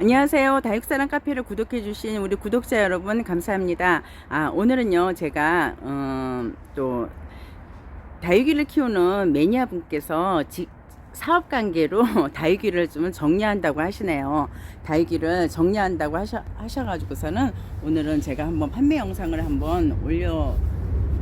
안녕하세요. 다육사랑 카페를 구독해주신 우리 구독자 여러분 감사합니다. 아, 오늘은요, 제가, 음, 또, 다육이를 키우는 매니아 분께서 지- 사업 관계로 다육이를 좀 정리한다고 하시네요. 다육이를 정리한다고 하셔, 하셔가지고서는 오늘은 제가 한번 판매 영상을 한번 올려,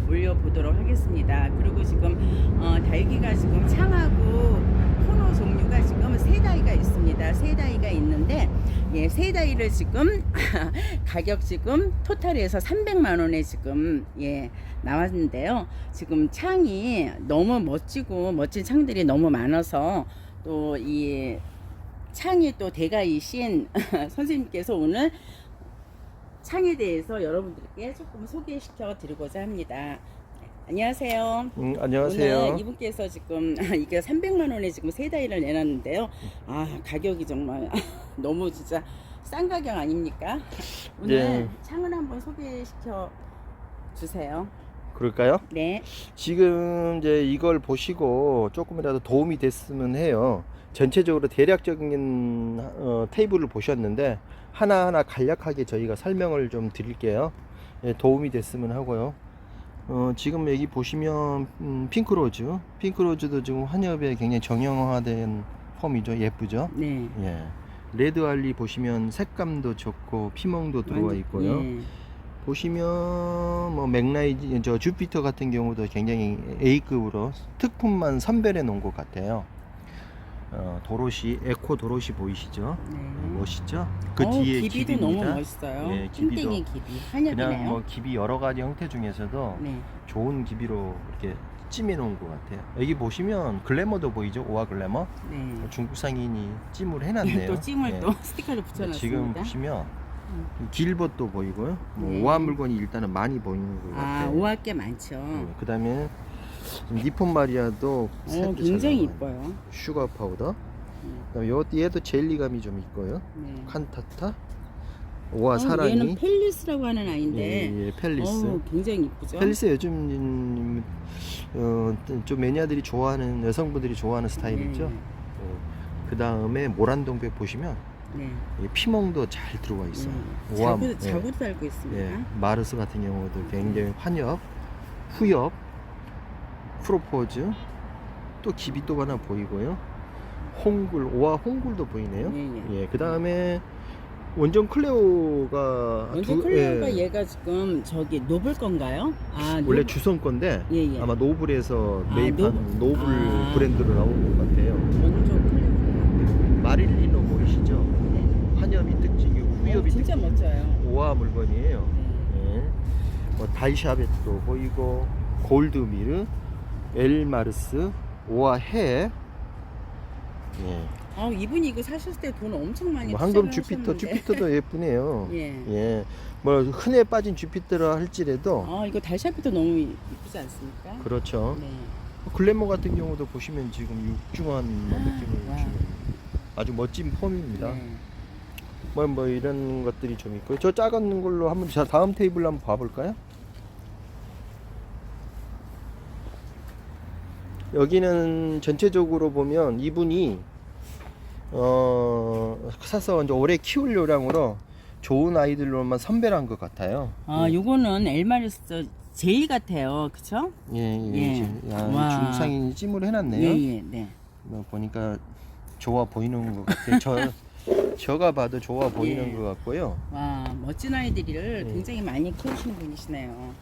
올려보도록 하겠습니다. 그리고 지금, 어, 다육이가 지금 창하고 코너 종류가 지금 세 다이가 있습니다. 세 다이가 있는데, 예, 세 다이를 지금 가격 지금 토탈에서 300만 원에 지금 예 나왔는데요. 지금 창이 너무 멋지고 멋진 창들이 너무 많아서 또 이 창이 또 대가이신 선생님께서 오늘 창에 대해서 여러분들께 조금 소개시켜 드리고자 합니다. 안녕하세요. 음, 안녕하세요. 오늘 이분께서 지금 이게 300만 원에 지금 세 다이를 내놨는데요. 아 가격이 정말 너무 진짜 싼 가격 아닙니까? 오늘 예. 창을 한번 소개시켜 주세요. 그럴까요? 네. 지금 이제 이걸 보시고 조금이라도 도움이 됐으면 해요. 전체적으로 대략적인 어, 테이블을 보셨는데 하나하나 간략하게 저희가 설명을 좀 드릴게요. 예, 도움이 됐으면 하고요. 어, 지금 여기 보시면 음, 핑크로즈, 핑크로즈도 지금 환엽에 굉장히 정형화된 폼이죠. 예쁘죠? 네. 예. 레드 알리 보시면 색감도 좋고 피멍도 들어와 있고요. 예. 보시면 뭐 맥라이즈 저 주피터 같은 경우도 굉장히 A급으로 특품만 선별해 놓은 것 같아요. 어, 도로시 에코 도로시 보이시죠? 네. 멋있죠? 그 어우, 뒤에 기비도 기비입니다. 너무 멋있어요. 예, 기비도 기비. 그냥. 뭐 기비 여러 가지 형태 중에서도 네. 좋은 기비로 이렇게 찜해 놓은 것 같아요. 여기 보시면 글래머도 보이죠? 오아 글래머. 네. 중국 상인이 찜을 해놨네요. 또 찜을 예. 또 스티커를 네, 붙여놨습니다. 지금 보시면 음. 길벗도 보이고요. 뭐 네. 오한 물건이 일단은 많이 보이는 것 아, 같아요. 오할 게 많죠. 그 다음에 니폰 마리아도 어, 색도 굉장히 나와요. 이뻐요. 슈가 파우더. 음. 그다음에 요 얘도 젤리감이 좀 있고요. 네. 칸타타. 오아 어, 사랑이. 얘는 펠리스라고 하는 아이인데 예, 예, 펠리스. 어우, 굉장히 이쁘죠. 펠리스 요즘 음, 어, 좀 매니아들이 좋아하는 여성분들이 좋아하는 스타일이죠. 네. 그 다음에 모란동백 보시면 네. 이 피멍도 잘 들어와 있어요. 네. 오암, 자구, 예. 자구도 달고 있습니다. 예, 마르스 같은 경우도 굉장히 환엽, 후엽, 프로포즈, 또 기비 또 하나 보이고요. 홍굴, 오아 홍굴도 보이네요. 예, 예. 예, 그 다음에 원전 클레오가 두- 클레어가 예, 얘가 지금 저기 노블 건가요? 아, 원래 노- 주선 건데 예, 예. 아마 노블에서 아, 매입한 노블. 노블, 아. 브랜드로 나온 것 같아요. 먼저 클레어. 마릴리노 네. 환엽이 특징이고 어, 후엽이 진짜 특징. 멋져요. 오아 물건이에요. 네. 예. 뭐 다이샤벳도 보이고 골드미르, 엘마르스, 오아해. 예. 아, 이분이 이거 사셨을 때 돈 엄청 많이 뭐 황금 투자를 주피터, 하셨는데. 주피터도 예쁘네요. 예. 예. 뭐 흔해 빠진 주피터라 할지라도 아, 이거 달샤피도 너무 이쁘지 않습니까? 그렇죠. 네. 글래머 같은 경우도 보시면 지금 육중한 뭐 느낌을 와. 주는 아주 멋진 폼입니다. 네. 뭐, 뭐 이런 것들이 좀 있고 저 작은 걸로 한번 자 다음 테이블 한번 봐볼까요? 여기는 전체적으로 보면 이분이 어 사서 이제 오래 키울 요량으로 좋은 아이들로만 선별한 것 같아요. 아, 요거는 엘마르스 제일 같아요. 그쵸? 예, 예, 예. 예. 야. 중국 상인이 찜을 해놨네요. 예, 예, 네. 뭐 보니까 좋아 보이는 것 같아요. 저 저가 봐도 좋아 보이는 예. 것 같고요. 와, 멋진 아이들을 네. 굉장히 많이 키우시는 분이시네요.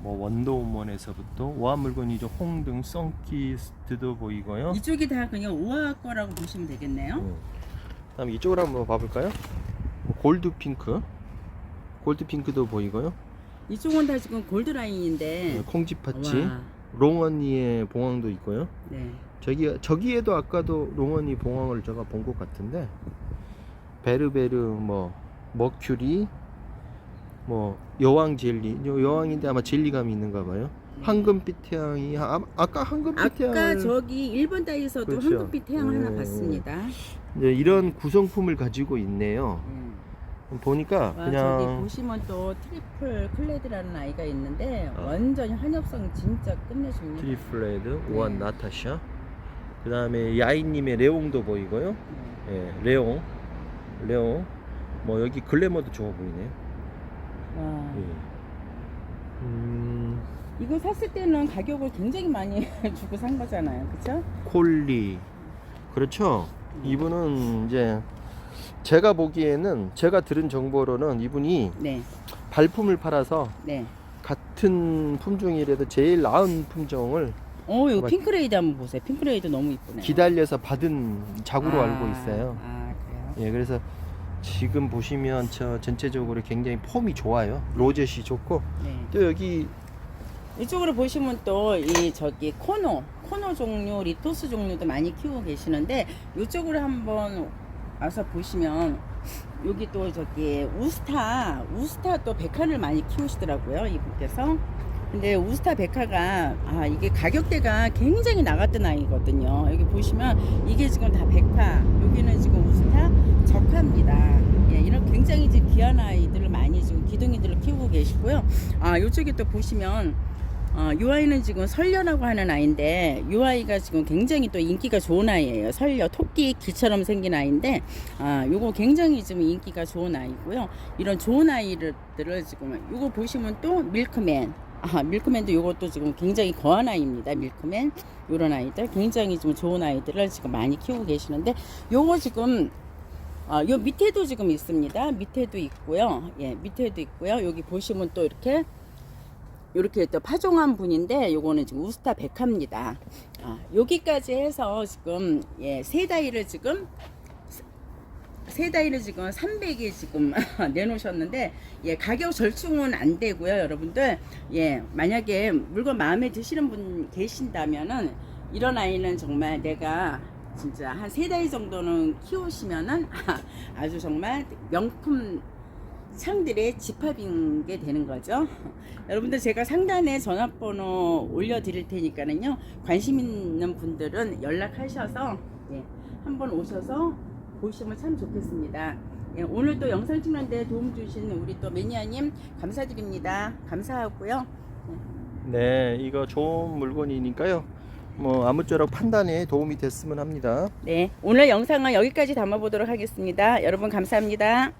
뭐 원더우먼에서부터 오한 물건이죠. 홍등, 썬키스트도 보이고요. 이쪽이 다 그냥 오아 거라고 보시면 되겠네요. 음. 다음 이쪽으로 한번 봐볼까요? 뭐 골드 핑크, 골드 핑크도 보이고요. 이쪽은 다 지금 골드 라인인데. 네, 콩지파치, 와, 롱언니의 봉황도 있고요. 네. 저기 저기에도 아까도 롱언니 봉황을 제가 본 것 같은데 베르베르 뭐 머큐리 뭐 여왕 젤리 여- 여왕인데 아마 젤리감이 있는가 봐요. 황금빛 태양이 아, 아까 황금빛 아까 태양을 저기 1번 다이에서도 그렇죠. 황금빛 태양 하나 네. 봤습니다. 이제 이런 구성품을 가지고 있네요. 음. 보니까 와, 저기 그냥 보시면 또 트리플 클레드라는 아이가 있는데 어. 완전히 한엽성 진짜 끝내줍니다. 트리플레드, 오한 네. 나타샤. 그 다음에 야이님의 레옹도 보이고요. 네. 예, 레옹, 레옹. 뭐 여기 글래머도 좋아 보이네요. 와, 예. 음, 이거 샀을 때는 가격을 굉장히 많이 주고 산 거잖아요, 그렇죠? 콜리. 그렇죠. 이분은 이제 제가 보기에는 제가 들은 정보로는 이분이 네, 발품을 팔아서 네. 같은 품종이라도 제일 나은 품종을 어, 이거 맞- 핑크레이드 한번 보세요. 핑크레이드 너무 이쁘네요. 기다려서 받은 자구로 아, 알고 있어요. 아, 그래요? 예, 그래서 지금 보시면 저 전체적으로 굉장히 폼이 좋아요. 로젯이 좋고 네. 또 여기 이쪽으로 보시면 또 이 저기 코노 코노 종류 리토스 종류도 많이 키우고 계시는데 이쪽으로 한번 와서 보시면 여기 또 저기 우스타 우스타 또 백화를 많이 키우시더라고요 이분께서. 근데 우스타 백화가 아 이게 가격대가 굉장히 나갔던 아이거든요. 여기 보시면 이게 지금 다 백화 여기는 지금 우스타 적화입니다. 예, 이런 굉장히 지금 귀한 아이들을 많이 지금 기둥이들을 키우고 계시고요. 아 이쪽에 또 보시면 어, 이 아이는 지금 설녀라고 하는 아이인데 이 아이가 지금 굉장히 또 인기가 좋은 아이예요. 설녀 토끼 귀처럼 생긴 아이인데 아 요거 굉장히 지금 인기가 좋은 아이고요. 이런 좋은 아이들을 지금 요거 보시면 또 밀크맨 아 밀크맨도 요것도 지금 굉장히 거한 아이입니다. 밀크맨 요런 아이들 굉장히 좀 좋은 아이들을 지금 많이 키우고 계시는데 요거 지금 아, 요 밑에도 지금 있습니다. 밑에도 있고요. 예, 밑에도 있고요. 여기 보시면 또 이렇게 이렇게 또 파종한 분인데 요거는 지금 우스타 백화입니다. 아, 여기까지 해서 지금 예, 세 다이를 지금 세 다이를 지금 300에 지금 내놓으셨는데 예, 가격 절충은 안 되고요, 여러분들. 예, 만약에 물건 마음에 드시는 분 계신다면은 이런 아이는 정말 내가 진짜 한 세 다이 정도는 키우시면은 아주 정말 명품 창들의 집합인 게 되는 거죠. 여러분들 제가 상단에 전화번호 올려드릴 테니까는요. 관심 있는 분들은 연락하셔서 예, 한번 오셔서 보시면 참 좋겠습니다. 예, 오늘 또 영상 찍는데 도움 주신 우리 또 매니아님 감사드립니다. 감사하고요. 네 이거 좋은 물건이니까요. 뭐 아무쪼록 판단에 도움이 됐으면 합니다. 네, 오늘 영상은 여기까지 담아보도록 하겠습니다. 여러분 감사합니다.